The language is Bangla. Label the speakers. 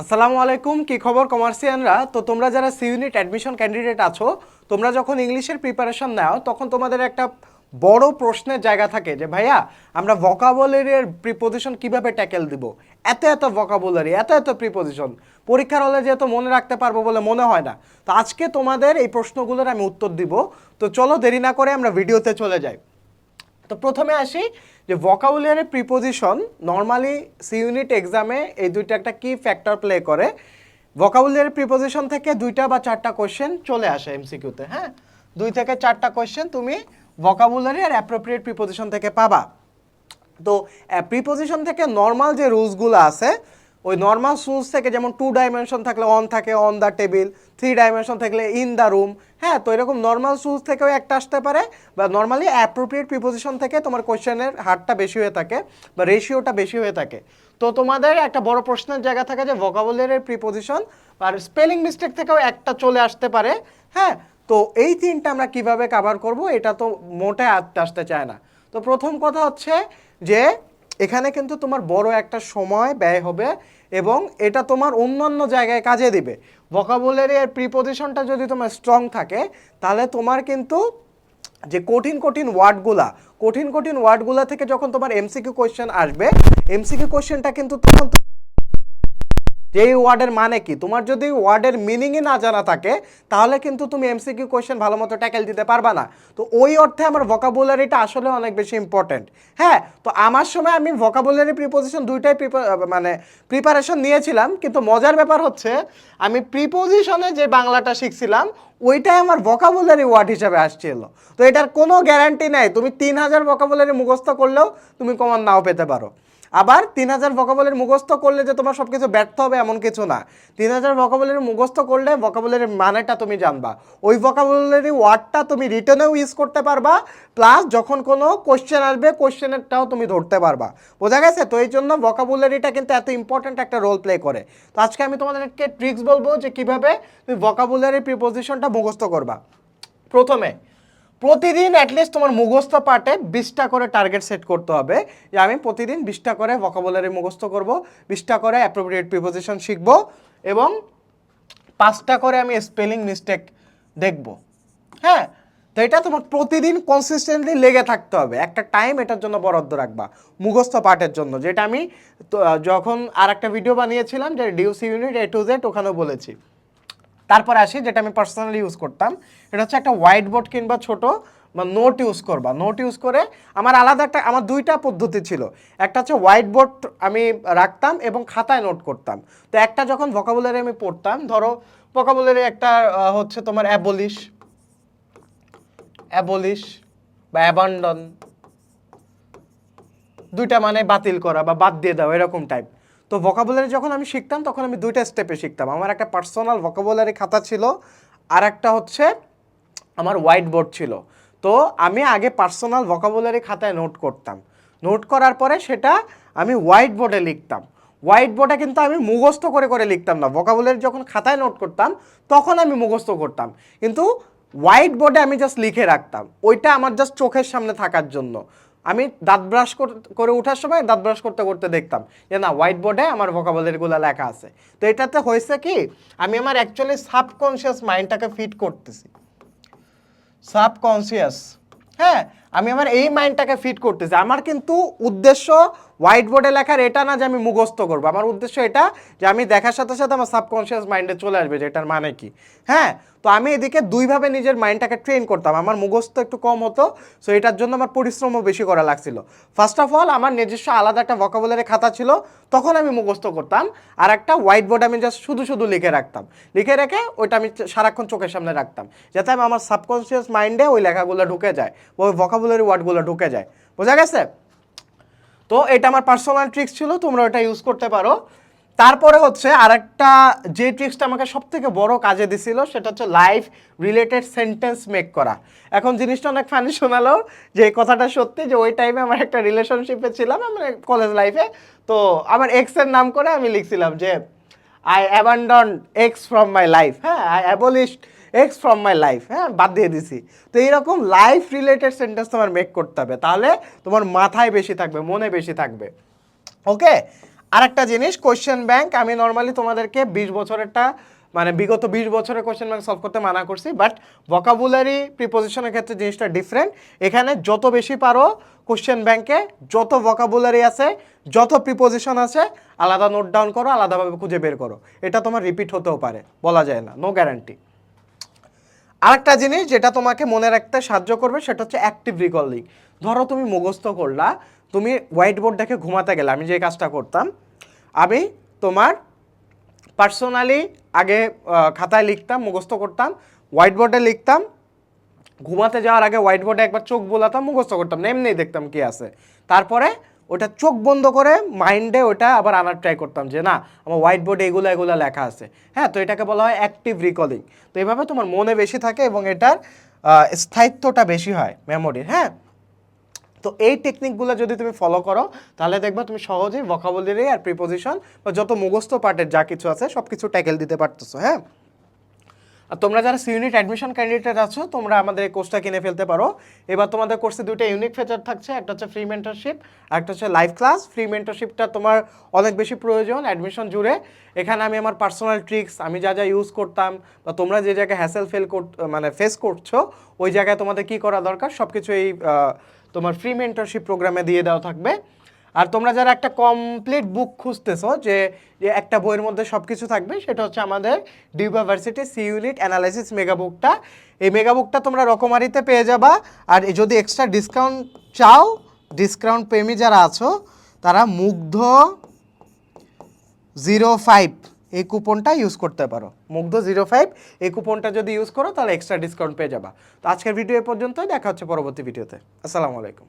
Speaker 1: আসসালামু আলাইকুম, কি খবর কমার্সিয়ানরা তো তোমরা যারা সি ইউনিট অ্যাডমিশন ক্যান্ডিডেট আছো, তোমরা যখন ইংলিশের প্রিপারেশন নাও, তখন তোমাদের একটা বড় প্রশ্নের জায়গা থাকে যে, ভাইয়া, আমরা ভোকাবুলারির প্রিপোজিশন কীভাবে ট্যাকেল দিব? এত এত ভোকাবুলারি এত এত প্রিপোজিশন পরীক্ষার হলে যেহেতু মনে রাখতে পারব বলে মনে হয় না। তো আজকে তোমাদের এই প্রশ্নগুলোর আমি উত্তর দিব। তো চলো দেরি না করে আমরা ভিডিওতে চলে যাই। তো প্রথমে আসি যে vocabulary preposition normally C unit এক্সামে এই দুইটা একটা কি ফ্যাক্টর প্লে করে। ভোকাবুলারি প্রিপোজিশন থেকে দুইটা বা চারটা কোয়েশ্চেন চলে আসে এমসিকিউতে হ্যাঁ? দুই থেকে চারটা কোয়েশ্চেন তুমি ভোকাবুলারি আর অ্যাপ্রোপ্রিয়েট প্রিপোজিশন থেকে পাবা। তো প্রিপোজিশন থেকে নর্মাল যে রুলসগুলো আছে ওই নর্মাল রুলস থেকে যেমন টু ডাইমেনশন থাকলে অন থাকে on the table three dimension থাকলে ইন দ্য রুম হ্যাঁ তো এরকম নর্মাল রুলস থেকেও একটা আসতে পারে, বা নর্মালি অ্যাপ্রোপ্রিয়েট প্রিপোজিশন থেকে তোমার কোয়েশ্চেনের হারটা বেশি হয়ে থাকে, বা রেশিওটা বেশি হয়ে থাকে। তো তোমাদের একটা বড় প্রশ্নের জায়গা থাকে যে ভোকাবুলারির প্রিপোজিশন আর স্পেলিং মিস্টেক থেকেও একটা চলে আসতে পারে হ্যাঁ তো এই তিনটা আমরা কীভাবে কাভার করব, এটা তো মোটে আসতে চায় না। তো প্রথম কথা হচ্ছে যে এখানে কিন্তু তোমার বড় একটা সময় ব্যয় হবে এবং এটা তোমার অন্যান্য জায়গায় কাজে দিবে। ভোকাবুলারি আর প্রিপোজিশনটা যদি তোমার স্ট্রং থাকে, তাহলে তোমার কিন্তু যে কঠিন কঠিন ওয়ার্ডগুলা কঠিন কঠিন ওয়ার্ডগুলা থেকে যখন তোমার এমসিকিউ কোয়েশ্চেন আসবে এমসিকিউ কোয়েশ্চেনটা কিন্তু তখন এই ওয়ার্ডের মানে কি? তোমার যদি ওয়ার্ডের মিনিংই না জানা থাকে, তাহলে কিন্তু তুমি এমসিকিউ কোয়েশ্চেন ভালো মতো ট্যাকেল দিতে পারবা না। তো ওই অর্থে আমার ভোকাবুলারিটা আসলে অনেক বেশি ইম্পর্ট্যান্ট হ্যাঁ তো আমার সময় আমি ভোকাবুলারি প্রিপোজিশন দুইটাই মানে প্রিপারেশন নিয়েছিলাম, কিন্তু মজার ব্যাপার হচ্ছে, আমি প্রিপোজিশনে যে বাংলাটা শিখছিলাম, ওইটাই আমার ভোকাবুলারি ওয়ার্ড হিসাবে আসছিল। তো এটার কোনো গ্যারান্টি নেই। তুমি তিন হাজার ভোকাবুলারি মুখস্থ করলেও তুমি কমান নাও পেতে পারো। আবার তিন হাজার ভোকাবুলারি মুখস্থ করলে যে তোমার সব কিছু ব্যর্থ হবে এমন কিছু না। তিন হাজার ভোকাবুলারি মুখস্থ করলে ভোকাবুলারির মানেটা তুমি জানবা। ওই ভোকাবুলারি ওয়ার্ডটা তুমি রিটার্নেও ইউজ করতে পারবা প্লাস যখন কোনো কোশ্চেন আসবে কোশ্চেনেরটাও তুমি ধরতে পারবা। বোঝা গেছে? তো এই জন্য ভকাবুলারিটা কিন্তু এত ইম্পর্ট্যান্ট একটা রোল প্লে করে। তো আজকে আমি তোমাদেরকে ট্রিক্স বলব যে কীভাবে তুমি ভোকাবুলারি প্রিপোজিশনটা মুখস্থ করবা। প্রথমে প্রতিদিন অ্যাটলিস্ট তোমার মুখস্থ পার্টে বিশটা করে টার্গেট সেট করতে হবে। যে আমি প্রতিদিন বিশটা করে ভোকাবুলারি মুখস্থ করব, বিশটা করে অ্যাপ্রোপ্রিয়েট প্রিপোজিশন শিখব এবং পাঁচটা করে আমি স্পেলিং মিস্টেক দেখব। হ্যাঁ? তো এটা তোমার প্রতিদিন কনসিস্টেন্টলি লেগে থাকতে হবে। একটা টাইম এটার জন্য বরাদ্দ রাখবা, মুখস্থ পাঠের জন্য। যেটা আমি যখন আর একটা ভিডিও বানিয়েছিলাম, যে DU C unit A to Z ওখানেও বলেছি। তারপর আসি, যেটা আমি পার্সোনালি ইউজ করতাম, এটা হচ্ছে একটা হোয়াইট বোর্ড কিংবা ছোট, বা নোট ইউজ করবা। নোট ইউজ করে আমার আলাদা একটা, আমার দুইটা পদ্ধতি ছিল। একটা হচ্ছে হোয়াইট বোর্ড আমি রাখতাম এবং খাতায় নোট করতাম। তো একটা যখন ভোকাবুলারি আমি পড়তাম, ধরো ভোকাবুলারি একটা হচ্ছে তোমার অ্যাবলিশ অ্যাবলিশ বা অ্যাবান্ডন দুইটা মানে বাতিল করা বা বাদ দিয়ে দাও, এরকম টাইপ তো ভোকাবুলারি যখন আমি শিখতাম, তখন আমি দুইটা স্টেপে শিখতাম। আমার একটা পার্সোনাল ভোকাবুলারি খাতা ছিল, আর একটা হচ্ছে আমার হোয়াইট বোর্ড ছিল। তো আমি আগে পার্সোনাল ভোকাবুলারি খাতায় নোট করতাম। নোট করার পরে সেটা আমি হোয়াইট বোর্ডে লিখতাম। হোয়াইট বোর্ডে কিন্তু আমি মুখস্থ করে করে লিখতাম না। ভোকাবুলারি যখন খাতায় নোট করতাম, তখন আমি মুখস্থ করতাম। কিন্তু হোয়াইট বোর্ডে আমি জাস্ট লিখে রাখতাম। ওইটা আমার জাস্ট চোখের সামনে থাকার জন্য। আমি দাঁত ব্রাশ করে ওঠার সময় দাঁত ব্রাশ করতে করতে দেখতাম যে না হোয়াইট বোর্ডে আমার ভোকাবুলারিগুলো লেখা আছে। তো এটাতে হয়েছে কি, আমি আমার অ্যাকচুয়ালি সাবকনসিয়াস মাইন্ডটাকে ফিট করতেছি। সাবকনসিয়াস হ্যাঁ? আমি আমার এই মাইন্ডটাকে ফিট করতেছি। আমার কিন্তু উদ্দেশ্য হোয়াইট বোর্ডে লেখার এটা না যে আমি মুখস্থ করব। আমার উদ্দেশ্য এটা যে আমি দেখার সাথে সাথে আমার সাবকনসিয়াস মাইন্ডে চলে আসবে যে এটার মানে কি। হ্যাঁ তো আমি এদিকে দুইভাবে নিজের মাইন্ডটাকে ট্রেন করতাম। আমার মুখস্থ একটু কম হতো সো এটার জন্য আমার পরিশ্রমও বেশি করা লাগছিল। ফার্স্ট অফ অল আমার নিজস্ব আলাদা একটা ভোকাবুলারি খাতা ছিল, তখন আমি মুখস্থ করতাম। আর একটা হোয়াইট বোর্ড আমি জাস্ট শুধু শুধু লিখে রাখতাম। লিখে রেখে ওইটা আমি সারাক্ষণ চোখের সামনে রাখতাম, যাতে আমি আমার সাবকনসিয়াস মাইন্ডে ওই লেখাগুলো ঢুকে যায়, ওই ভোকাবুলারি ওয়ার্ডগুলো ঢুকে যায়। বোঝা গেছে? তো এটা আমার পার্সোনাল ট্রিক্স ছিল, তোমরা ওটা ইউজ করতে পারো। তারপরে হচ্ছে আরেকটা যে ট্রিক্সটা আমাকে সব থেকে বড় কাজে দিছিল, সেটা হচ্ছে লাইফ রিলেটেড সেন্টেন্স মেক করা। এখন জিনিসটা অনেক ফানি শোনালো, যে কথাটা সত্যি, যে ওই টাইমে আমার একটা রিলেশনশিপে ছিলাম, আমার কলেজ লাইফে তো আমার এক্সের নাম করে আমি লিখছিলাম যে I abandon X from my life হ্যাঁ I abolished X from my life হ্যাঁ? বাদ দিয়ে দিছি। তো এইরকম লাইফ রিলেটেড সেন্টেন্স তোমার মেক করতে হবে। তাহলে তোমার মাথায় বেশি থাকবে, মনে বেশি থাকবে। ওকে আরেকটা জিনিস কোয়েশ্চেন ব্যাংক আমি নর্মালি তোমাদেরকে বিশ বছরেরটা মানে বিগত বিশ বছরের কোয়েশ্চেন ব্যাংক সলভ করতে মানা করছি বাট ভোকাবুলারি প্রিপোজিশনের ক্ষেত্রে জিনিসটা ডিফারেন্ট এখানে যত বেশি পারো কোয়েশ্চেন ব্যাংকে যত ভোকাবুলারি আছে, যত প্রিপোজিশন আছে, আলাদা নোট ডাউন করো, আলাদাভাবে খুঁজে বের করো। এটা তোমার রিপিট হতেও পারে, বলা যায় না নো গ্যারান্টি আরেকটা জিনিস যেটা তোমাকে মনে রাখতে সাহায্য করবে, সেটা হচ্ছে অ্যাক্টিভ রিকলিং ধরো তুমি মুখস্থ করলা, তুমি হোয়াইট বোর্ড দেখে ঘুমাতে গেলে, আমি যে কাজটা করতাম, আমি তোমার পার্সোনালি আগে খাতায় লিখতাম, মুখস্থ করতাম হোয়াইট বোর্ডে লিখতাম, ঘুমাতে যাওয়ার আগে হোয়াইট বোর্ডে একবার চোখ বোলাতাম, মুখস্থ করতাম এমনি দেখতাম কি আছে। তারপরে ওটা চোখ বন্ধ করে মাইন্ডে ওটা আবার আনার ট্রাই করতাম যে না, আমার হোয়াইট বোর্ডে এগুলো এগুলো লেখা আছে। হ্যাঁ তো এটাকে বলা হয় অ্যাক্টিভ রিকলিং তো এইভাবে তোমার মনে বেশি থাকে এবং এটার স্থায়িত্বটা বেশি হয় মেমোরির হ্যাঁ? তো এই টেকনিকগুলো যদি তুমি ফলো করো, তাহলে দেখবা তুমি সহজেই ভোকাবুলারি আর প্রিপোজিশন বা যত মুখস্থ পার্টের যা কিছু আছে সব কিছু ট্যাকেল দিতে পারতেছো হ্যাঁ? আর তোমরা যারা সি ইউনিট অ্যাডমিশন ক্যান্ডিডেট আছো, তোমরা আমাদের এই কোর্সটা কিনে ফেলতে পারো। এবার তোমাদের কোর্সে দুটো ইউনিক ফিচার থাকছে, একটা হচ্ছে ফ্রি মেন্টারশিপ একটা হচ্ছে লাইভ ক্লাস ফ্রি মেন্টারশিপটা তোমার অনেক বেশি প্রয়োজন অ্যাডমিশন জুড়ে। এখানে আমি আমার পার্সোনাল ট্রিক্স আমি যা যা ইউজ করতাম, বা তোমরা যে জায়গায় হ্যাসেল ফেল কর মানে ফেস করছ, ওই জায়গায় তোমাদের কি করা দরকার? সব কিছু এই তোমার ফ্রি মেন্টারশিপ প্রোগ্রামে দিয়ে দেওয়া থাকবে। আর তোমরা যারা একটা কমপ্লিট বুক খুঁজতেছো যে একটা বইয়ের মধ্যে সব কিছু থাকবে, সেটা হচ্ছে আমাদের university C unit analysis mega বুকটা এই মেগা বুকটা তোমরা রকমারিতে পেয়ে যাবা। আর যদি এক্সট্রা ডিসকাউন্ট চাও ডিসকাউন্ট প্রেমী যারা আছো, তারা মুগ্ধ জিরো ফাইভ এই কুপনটা ইউজ করতে পারো। মুগ্ধ জিরো ফাইভ এই কুপনটা যদি ইউজ করো, তাহলে এক্সট্রা ডিসকাউন্ট পেয়ে যাবা। তো আজকের ভিডিও এ পর্যন্তই, দেখা হচ্ছে পরবর্তী ভিডিওতে আসসালামু আলাইকুম।